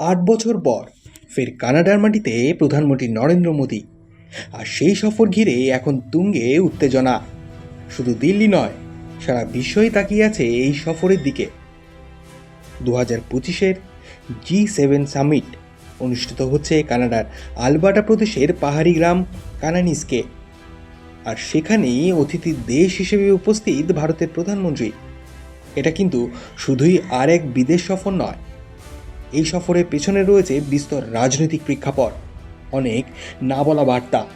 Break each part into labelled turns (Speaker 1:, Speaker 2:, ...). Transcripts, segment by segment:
Speaker 1: আট বছর পর ফের কানাডার মাটিতে প্রধানমন্ত্রী নরেন্দ্র মোদী। আর সেই সফর ঘিরে এখন তুঙ্গে উত্তেজনা। শুধু দিল্লি নয়, সারা বিশ্বই তাকিয়ে আছে এই সফরের দিকে। দু হাজার পঁচিশের জি সেভেন সামিট অনুষ্ঠিত হচ্ছে কানাডার আলবার্টা প্রদেশের পাহাড়ি গ্রাম কানানিসকে। আর সেখানেই অতিথি দেশ হিসেবে উপস্থিত ভারতের প্রধানমন্ত্রী। এটা কিন্তু শুধুই আর এক বিদেশ সফর নয় এই সফরের পেছনে রয়েছে বিস্তর রাজনৈতিক প্রেক্ষাপট। অনেক না বলা বার্তা।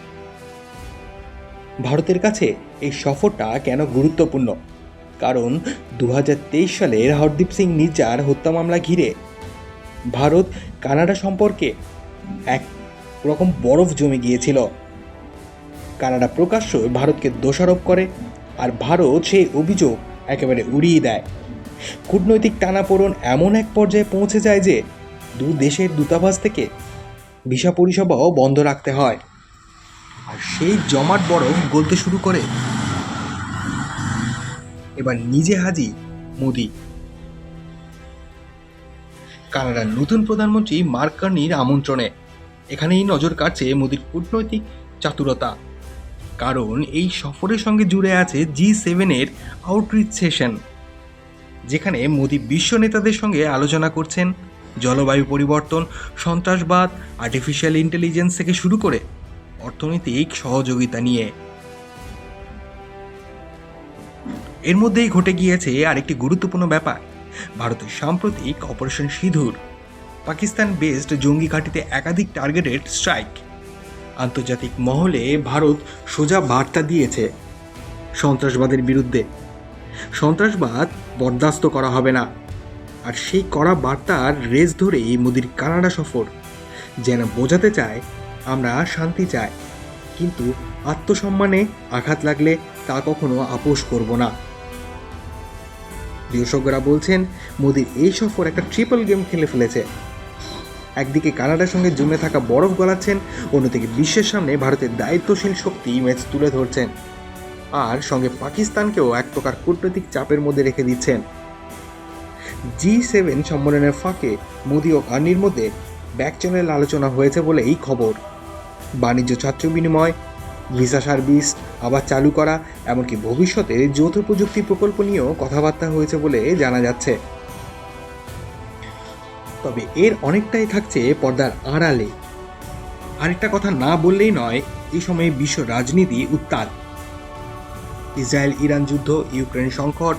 Speaker 1: ভারতের কাছে এই সফরটা কেন গুরুত্বপূর্ণ? কারণ দু সালের হরদীপ সিং নির্জার হত্যা মামলা ঘিরে ভারত কানাডা সম্পর্কে এক রকম বরফ জমে গিয়েছিল। কানাডা প্রকাশ্য ভারতকে দোষারোপ করে আর ভারত সেই অভিযোগ একেবারে উড়িয়ে দেয়। কূটনৈতিক টানাপোড়ন এমন এক পর্যায়ে পৌঁছে যায় যে দু দেশের দূতাবাস থেকে ভিসা পরিষেবাও বন্ধ রাখতে হয়। আর সেই জমাট বরফ গলতে শুরু করে। এবার নিজে হাজি মোদি। কানাডার নতুন প্রধানমন্ত্রী মার্ক কার্নির আমন্ত্রণে। এখানেই নজর কাটছে মোদির কূটনৈতিক চাতুরতা। কারণ এই সফরের সঙ্গে জুড়ে আছে জি সেভেনের আউটরিচ সেশন। যেখানে মোদী বিশ্ব নেতাদের সঙ্গে আলোচনা করছেন, জলবায়ু পরিবর্তন, সন্ত্রাসবাদ আর্টিফিশিয়াল ইন্টেলিজেন্স থেকে শুরু করে অর্থনৈতিক সহযোগিতা নিয়ে। এর মধ্যেই ঘটে গিয়েছে আরেকটি গুরুত্বপূর্ণ ব্যাপার। ভারতের সাম্প্রতিক অপারেশন সিঁধুর পাকিস্তান বেসড জঙ্গি ঘাঁটিতে একাধিক টার্গেটেড স্ট্রাইক আন্তর্জাতিক মহলে ভারত সোজা বার্তা দিয়েছে সন্ত্রাসবাদের বিরুদ্ধে। সন্ত্রাসবাদ বরদাস্ত করা হবে না। আর সেই কড়া বার্তার রেস ধরেই মোদির কানাডা সফর, যেন বোঝাতে চায়, আমরা শান্তি চাই। কিন্তু আত্মসম্মানে আঘাত লাগলে তা কখনো আপোষ করব না। বিশেষজ্ঞরা বলছেন মোদির এই সফর একটা ট্রিপল গেম খেলে ফেলেছে। একদিকে কানাডার সঙ্গে জমে থাকা বরফ গলাচ্ছেন, অন্যদিকে বিশ্বের সামনে ভারতের দায়িত্বশীল শক্তি ম্যাচ তুলে ধরছেন। আর সঙ্গে পাকিস্তানকেও এক প্রকার কূটনৈতিক চাপের মধ্যে রেখে দিচ্ছেন। জি সেভেন সম্মেলনের ফাঁকে মোদি ও কার্নির মধ্যে ব্যাক চ্যানেল আলোচনা হয়েছে বলে এই খবর। বাণিজ্য, ছাত্র বিনিময়, ভিসা সার্ভিস, আবার চালু করা, এমনকি ভবিষ্যতে যৌথ প্রযুক্তি প্রকল্প নিয়েও কথাবার্তা হয়েছে বলে জানা যাচ্ছে। তবে এর অনেকটাই থাকছে পর্দার আড়ালে। আরেকটা কথা না বললেই নয়, এই সময়ে বিশ্ব রাজনীতি উত্তাল। ইসরায়েল ইরান যুদ্ধ, ইউক্রেন সংকট,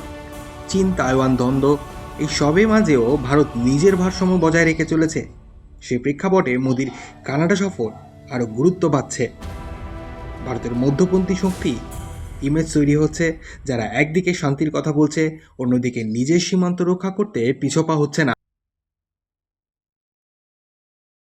Speaker 1: চীন তাইওয়ান দ্বন্দ্ব, এই সবের মাঝেও ভারত নিজের ভারসাম্য বজায় রেখে চলেছে। সেই প্রেক্ষাপটে মোদির কানাডা সফর আরও গুরুত্ব পাচ্ছে। ভারতের মধ্যপন্থী শক্তি ইমেজ তৈরি হচ্ছে, যারা একদিকে শান্তির কথা বলছে, অন্যদিকে নিজের সীমান্ত রক্ষা করতে পিছপা হচ্ছে না।